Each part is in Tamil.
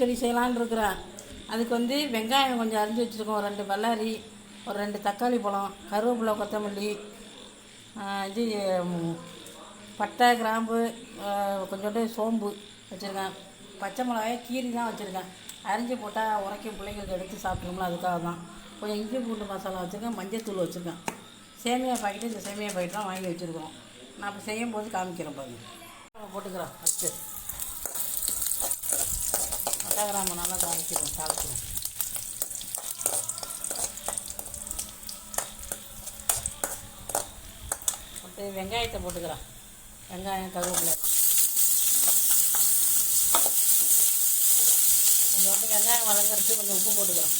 செடி செய்யலான்னு இருக்கிறேன் அதுக்கு வந்து வெங்காயம் கொஞ்சம் அரிஞ்சு வச்சுருக்கோம். ரெண்டு பல்லாரி ஒரு ரெண்டு தக்காளி பழம் கருவேப்பிலை கொத்தமல்லி இது பட்டை கிராம்பு கொஞ்சோண்டு சோம்பு வச்சுருக்கேன். பச்சை மிளகாயை கீரி தான் வச்சுருக்கேன். அரிஞ்சு போட்டால் உரைக்கும் பிள்ளைங்களுக்கு எடுத்து சாப்பிட்ருங்களா அதுக்காக தான். கொஞ்சம் இஞ்சி பூண்டு மசாலா வச்சுருக்கேன். மஞ்சத்தூள் வச்சுருக்கேன். சேமியா பாக்கெட்டு இந்த சேமியா பாக்கெட் தான் வாங்கி வச்சுருக்கோம் நான் இப்போ செய்யும்போது காமிக்கிறேன் பாருங்க. போட்டுக்கிறேன் போட்டுக்கிறோம் ஃபஸ்ட்டு பட்டை கிராம்பு நல்லா தாளிக்கிறோம் தாளிக்கிறோம் போட்டு வெங்காயத்தை போட்டுக்கிறேன். வெங்காயம் கருவேப்பிலை. கொஞ்சம் வந்து வெங்காயம் வதங்கறதுக்கு கொஞ்சம் உப்பு போட்டுக்கிறோம்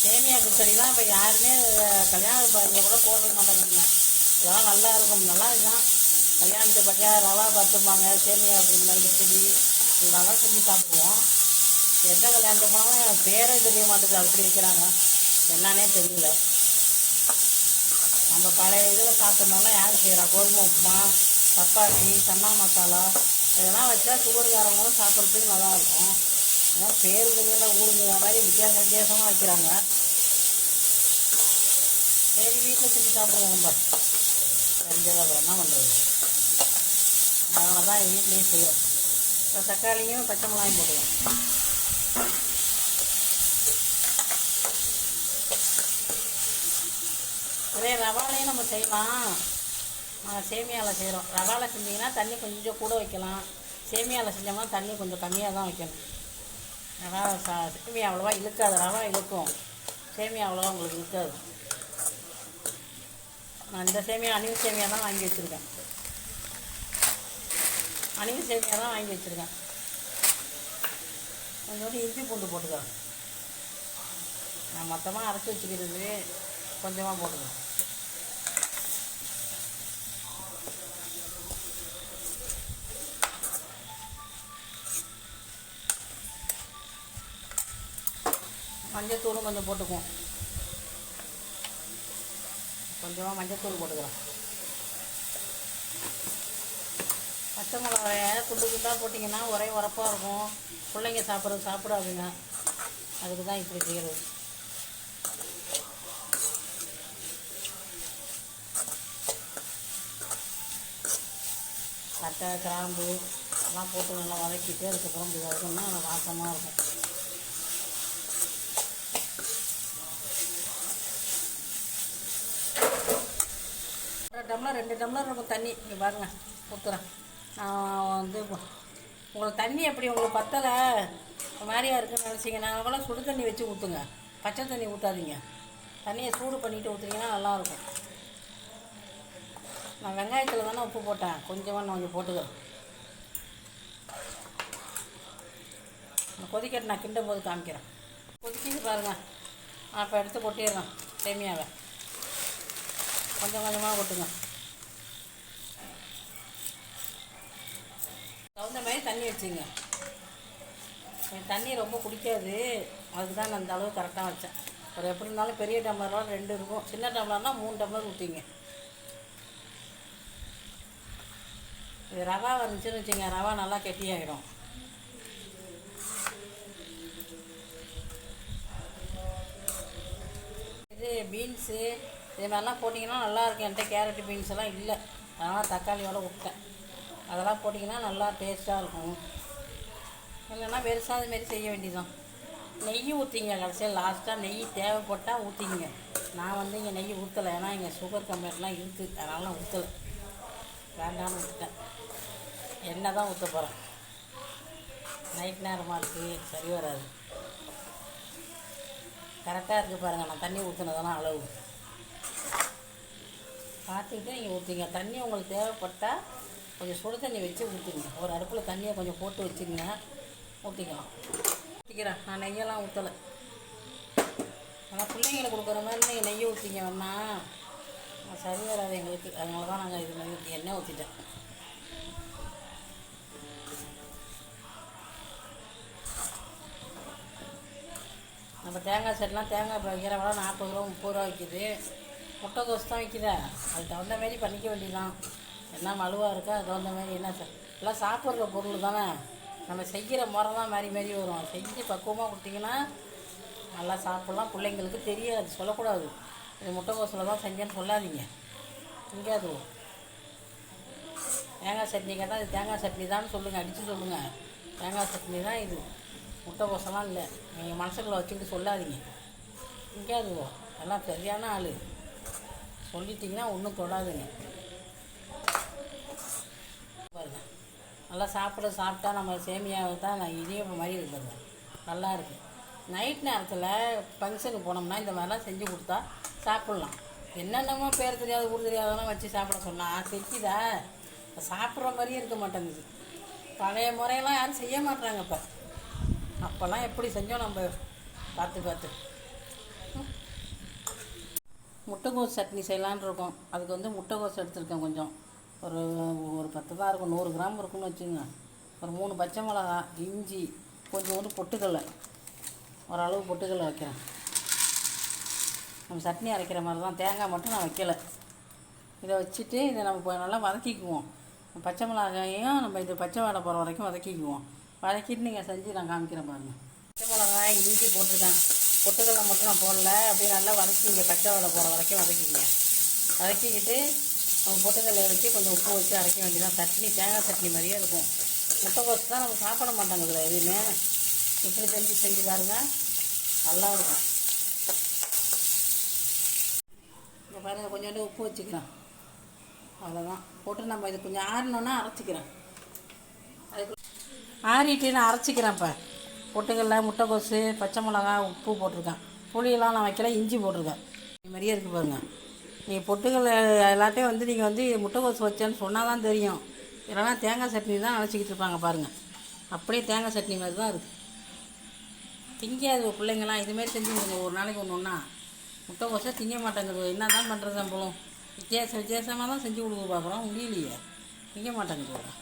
சேமியா கிச்சடிலாம் இப்போ யாருமே கல்யாண பாட்டில் கூட போடுறது மாட்டாங்க இதெல்லாம் நல்லா இருக்கும். நல்லா இதுதான். கல்யாணத்து பற்றியா ரவா பார்த்துப்பாங்க சேமியா அப்படின்ற மாதிரி கிச்சடி இதெல்லாம் செஞ்சு சாப்பிடுவோம். எந்த கல்யாணத்தை போனாலும் பேரே தெரிய மாட்டேங்குது. அப்படி வைக்கிறாங்க. என்னன்னே தெரியல. நம்ம பழைய இதில் சாப்பிட்டோம்னாலும் யார் செய்கிறா கோதுமை உப்புமா சப்பாத்தி சன்னா மசாலா. இதெல்லாம் வச்சா சுகர்காரங்களும் சாப்பிட்றதுக்கு நல்லா இருக்கும். ஆனால் பேர் ஊருங்கிற மாதிரி வித்தியாச வித்தியாசமாக வைக்கிறாங்க. வீட்டில் செஞ்சு சாப்பிடுவோம் நம்ம. செஞ்சது அப்புறம் என்ன பண்ணுறது அதனால தான் வீட்லேயே செய்கிறோம் இப்போ தக்காளியும் பச்சை மிளகாயும் போடுவோம் ஒரே ரவாலையும் நம்ம செய்யலாம். சேமியாவில் செய்கிறோம் ரவாவில் செஞ்சிங்கன்னா தண்ணி கொஞ்சம் கூட வைக்கலாம். சேமியாவில் செஞ்சோம்னா தண்ணி கொஞ்சம் கம்மியாக தான் வைக்கணும். ரவா சா சேமியா அவ்வளோவா இழுக்காது. ரவா இழுக்கும். சேமியா அவ்வளோவா உங்களுக்கு இழுக்காது. நான் இந்த சேமியா அணிவு சேமியா தான் வாங்கி வச்சுருக்கேன். அணிவு சேமியா தான் வாங்கி வச்சுருக்கேன். கொஞ்சோண்டு இஞ்சி பூண்டு போட்டுக்கிறேன் நான் மொத்தமாக அரைச்சி வச்சுக்கிறது கொஞ்சமாக போட்டுக்கிறேன் மஞ்சத்தூளும் கொஞ்சம் போட்டுக்குவோம். கொஞ்சமாக மஞ்சத்தூள் போட்டுக்கிறோம் பச்சை மிளகாய குண்டு குண்டாக போட்டிங்கன்னா ஒரே உரப்பாக இருக்கும். பிள்ளைங்க சாப்பிட்றது சாப்பிடாதுங்க. அதுக்கு தான் இப்படி செய்கிறது பட்டை கிராம்பு எல்லாம் போட்டு நல்லா வதக்கிட்டு அதுக்கப்புறம் இப்படி வதக்கணும்னா நல்லா வாசமாக இருக்கும் ஒரு டம்ளர் ரெண்டு டம்ளர் இருக்கும் தண்ணி. இங்கே பாருங்கள் ஊற்றுறேன் நான் வந்து உங்களுக்கு தண்ணி எப்படி உங்களுக்கு பத்தலை? மாதிரியா இருக்குன்னு நினச்சிங்கன்னா கூட சுடு தண்ணி வச்சு ஊற்றுங்க பச்சை தண்ணி ஊற்றாதீங்க தண்ணியை சூடு பண்ணிவிட்டு ஊற்றுனீங்கன்னா நல்லாயிருக்கும். நான் வெங்காயத்தில் தானே உப்பு போட்டேன். கொஞ்சமாக நான் கொஞ்சம் போட்டுக்கிறேன் நான் கொதிக்கட்டு நான் கிண்டும் போது காமிக்கிறேன். கொதிக்கிட்டு பாருங்க. நான் இப்போ எடுத்து கொட்டிடுறேன் சேமியாவை. கொஞ்சம் கொஞ்சமாக கொட்டுங்க. தகுந்த மாதிரி தண்ணி வச்சுங்க. எனக்கு தண்ணி ரொம்ப குடிக்காது அதுக்கு தான் நான் அந்த அளவு கரெக்டாக வச்சேன். ஒரு எப்படி இருந்தாலும் பெரிய டம்ளர்லாம் ரெண்டு இருக்கும். சின்ன டம்ளர்னால் மூணு டம்ளர் ஊற்றிங்க இது ரவா வந்துச்சுன்னு வச்சுங்க. ரவா நல்லா கெட்டியாகிடும் இது பீன்ஸு இது மாதிரிலாம் போட்டிங்கன்னா நல்லாயிருக்கும் என்கிட்ட கேரட்டு பீன்ஸ் எல்லாம் இல்லை. அதனால் தக்காளியோட விட்டேன் அதெல்லாம் போட்டிங்கன்னா நல்லா டேஸ்ட்டாக இருக்கும். இல்லைன்னா பெருசாக அதுமாரி செய்ய வேண்டியதுதான். நெய் ஊற்றிங்க கடைசியில் லாஸ்ட்டாக நெய் தேவைப்பட்டால் ஊற்றிங்க நான் வந்து இங்கே நெய் ஊற்றலை ஏன்னா இங்கே சுகர் கம்ப்ளைண்ட்லாம் இருக்குது அதனால் நான் ஊற்றலை வேண்டாம்னு விட்டுட்டேன். எண்ணெய் தான் ஊற்ற போகிறேன் நைட் நேரமாக இருக்குது சரி வராது. கரெக்டாக இருக்குது பாருங்கள் நான் தண்ணி ஊற்றுனதெல்லாம் அளவு. பார்த்துக்கிட்டு நீங்கள் ஊற்றிங்க தண்ணி உங்களுக்கு தேவைப்பட்டால் கொஞ்சம் சுடு தண்ணி வச்சு ஊற்றுங்க ஒரு அடுப்பில் தண்ணியை கொஞ்சம் போட்டு வச்சுருங்க. ஊற்றிக்கலாம் ஊற்றிக்கிறேன் நான் நெய்யெல்லாம் ஊற்றலை ஆனால் பிள்ளைங்களுக்கு கொடுக்குற மாதிரி நீங்கள் நெய்யை ஊற்றிங்க வேணா சரி வராது எங்களுக்கு. அதனால தான் நாங்கள் இது மாதிரி எண்ணெய் ஊற்றிட்டேன் நம்ம தேங்காய் செட்லாம் தேங்காய் இப்போ விற்கிற நாற்பது ரூபா முப்பது ரூபா விற்கிது முட்டைகோஸ் தான் வைக்கிற அதுக்கு தகுந்த மாரி பண்ணிக்க வேண்டியதான் என்ன மலுவாக இருக்கோ அதுக்கு தகுந்த மாதிரி என்ன எல்லாம் சாப்பிட்ற பொருள் தானே. நம்ம செய்கிற முறை தான் மாறி மாறி வரும். செஞ்சு பக்குவமாக கொடுத்தீங்கன்னா நல்லா சாப்பிட்லாம். பிள்ளைங்களுக்கு தெரியாது. சொல்லக்கூடாது. இது முட்டைகோஸில் தான் செஞ்சேன்னு சொல்லாதீங்க. திங்காது தேங்காய் சட்னி கேட்டால் இது தேங்காய் சட்னி தான் சொல்லுங்கள் அடித்து சொல்லுங்கள் தேங்காய் சட்னி தான் இது. முட்டைகோசெல்லாம் இல்லை. நீங்கள் மனசுக்குள்ளே வச்சுக்கிட்டு சொல்லாதீங்க. திங்காதுவோ எல்லாம் சரியான ஆள். சொல்லிட்டீங்கன்னா ஒன்றும் தொடாதுங்க. பாருங்க. நல்லா சாப்பிட சாப்பிட்டா நம்ம சேமியாவை தான் நான் இடியப்பம் மாதிரி இருக்குங்க நல்லா இருக்கு. நைட் நேரத்தில் ஃபங்க்ஷனுக்கு போனோம்னா இந்த மாதிரிலாம் செஞ்சு கொடுத்தா சாப்பிட்லாம். என்னென்னமோ பேர் தெரியாது ஊர் தெரியாதெல்லாம் வச்சு சாப்பிட சொன்னால் செஞ்சுதா சாப்பிட்ற மாதிரியே இருக்க மாட்டேங்குது. பழைய முறையெல்லாம் யாரும் செய்ய மாட்டாங்க இப்போ. அப்போல்லாம் எப்படி செஞ்சோம் நம்ம? பார்த்து பார்த்து. முட்டைகோஸ் சட்னி செய்யலான்னு இருக்கோம். அதுக்கு வந்து முட்டைகோஸ் எடுத்திருக்கேன் கொஞ்சம். ஒரு ஒரு பத்து தான் இருக்கும். நூறு கிராம் இருக்குன்னு வச்சுங்க ஒரு மூணு பச்சை மிளகா இஞ்சி கொஞ்சம் வந்து பொட்டுக்கடலை. ஓரளவு பொட்டுக்கடலை வைக்கிறேன். நம்ம சட்னி அரைக்கிற மாதிரி தான். தேங்காய் மட்டும் நான் வைக்கலை. இதை வச்சுட்டு இதை நம்ம நல்லா வதக்கிக்குவோம். பச்சை மிளகாயையும் நம்ம இது பச்சை வாடை போகிற வரைக்கும் வதக்கிக்குவோம். வதக்கிட்டு நீங்கள் செஞ்சு நான் காமிக்கிறேன் பாருங்கள் பச்சை மிளகாய் இஞ்சி போட்டிருக்கேன். பொட்டுக்கடலை மட்டும் நான் போடல. அப்படியே நல்லா வதக்கி இங்கே பச்சை வாடை போகிற வரைக்கும் வதக்கிங்க வதக்கிக்கிட்டு நம்ம பொட்டுக்கடலை வச்சு கொஞ்சம் உப்பு வச்சு அரைக்க வேண்டியதான் சட்னி தேங்காய் சட்னி மாதிரியே இருக்கும். முட்டைக்கோஸ் தான் நம்ம சாப்பிட மாட்டாங்க இதில் எதுவுமே. இப்படி செஞ்சு செஞ்சு பாருங்கள் நல்லா இருக்கும். இங்கே பாருங்கள் கொஞ்சோண்டு உப்பு வச்சுக்கிறேன். அவ்வளோதான் போட்டு நம்ம இது கொஞ்சம் ஆறினோன்னா அரைச்சிக்கிறேன். அதுக்கு ஆறிட்டு நான் அரைச்சிக்கிறேன்ப்பா பொட்டுக்கடல முட்டைக்கோசு பச்சை மிளகா உப்பு போட்டிருக்கேன். புளியெல்லாம் நான் வைக்கல இஞ்சி போட்டிருக்கேன். இது மாதிரியே இருக்குது பாருங்கள் நீங்கள் பொட்டுக்கடல எல்லாத்தையும் வந்து நீங்கள் வந்து முட்டைக்கோசு வச்சேன்னு சொன்னால் தான் தெரியும். இல்லைன்னா தேங்காய் சட்னி தான் அழைச்சிக்கிட்டு இருப்பாங்க பாருங்கள் அப்படியே தேங்காய் சட்னி மாதிரி தான் இருக்குது திங்காது பிள்ளைங்களாம் இதுமாரி செஞ்சு கொடுங்க. ஒரு நாளைக்கு ஒன்று ஒன்றா முட்டைக்கோசை திங்க மாட்டேங்குது. என்ன தான் பண்ணுறது நம்மளும் வித்தியாச வித்தியாசமாக தான் செஞ்சு கொடுக்க பார்க்குறோம். முடியலையே. திங்க மாட்டேங்குது.